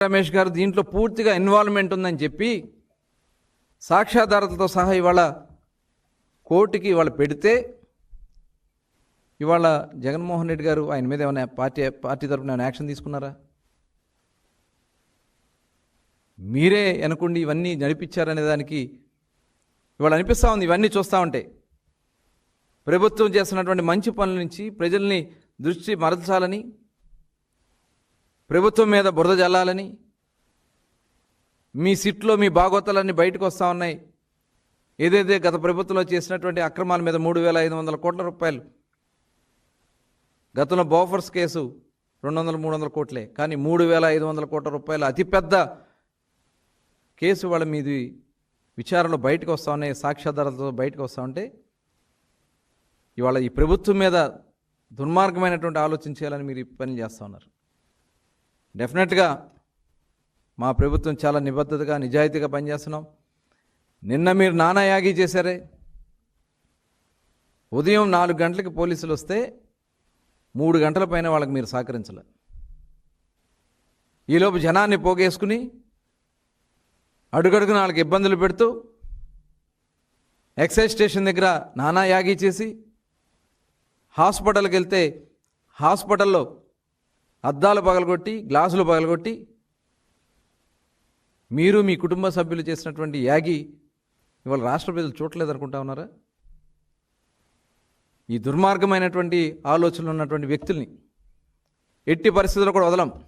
రమేష్ గారు దీంట్లో పూర్తిగా ఇన్వాల్వ్మెంట్ ఉందని చెప్పి సాక్ష్యాధారతలతో సహా ఇవాళ కోర్టుకి ఇవాళ పెడితే ఇవాళ జగన్మోహన్ రెడ్డి గారు ఆయన మీద ఏమైనా పార్టీ పార్టీ తరపున ఏమైనా యాక్షన్ తీసుకున్నారా? మీరే అనుకోండి ఇవన్నీ నడిపించారనే దానికి ఇవాళ అనిపిస్తూ ఉంది ఇవన్నీ చూస్తూ ఉంటే. ప్రభుత్వం చేస్తున్నటువంటి మంచి పనుల నుంచి ప్రజల్ని దృష్టి మరల్చాలని ప్రభుత్వం మీద బురద జల్లాలని మీ సిట్లో మీ బాగోతాలన్నీ బయటకు వస్తూ ఉన్నాయి. ఏదైతే గత ప్రభుత్వంలో చేసినటువంటి అక్రమాల మీద మూడు వేల ఐదు వందల కోట్ల రూపాయలు. గతంలో బోఫర్స్ కేసు రెండు వందల మూడు వందల కోట్లే కానీ మూడు వేల ఐదు వందల కోట్ల రూపాయలు అతిపెద్ద కేసు వాళ్ళ మీది విచారణలో బయటకు వస్తూ ఉన్నాయి సాక్ష్యాధారాలతో బయటకు వస్తూ ఉంటే ఇవాళ ఈ ప్రభుత్వం మీద దుర్మార్గమైనటువంటి ఆలోచన చేయాలని మీరు ఈ పని చేస్తూ ఉన్నారు. డెఫినెట్గా మా ప్రభుత్వం చాలా నిబద్ధతగా నిజాయితీగా పనిచేస్తున్నాం. నిన్న మీరు నానా యాగి చేశారే. ఉదయం నాలుగు గంటలకి పోలీసులు వస్తే మూడు గంటల పైన వాళ్ళకి మీరు సహకరించలే. ఈలోపు జనాన్ని పోగేసుకుని అడుగడుగు నాలుగు ఇబ్బందులు పెడుతూ ఎక్సైజ్ స్టేషన్ దగ్గర నానా యాగి చేసి హాస్పిటల్కి వెళ్తే హాస్పిటల్లో అద్దాలు పగలగొట్టి గ్లాసులు పగలగొట్టి మీరు మీ కుటుంబ సభ్యులు చేసినటువంటి యాగి ఇవాళ రాష్ట్ర ప్రజలు చూడలేదనుకుంటా ఉన్నారా? ఈ దుర్మార్గమైనటువంటి ఆలోచనలు ఉన్నటువంటి వ్యక్తుల్ని ఎట్టి పరిస్థితుల్లో కూడా వదలం.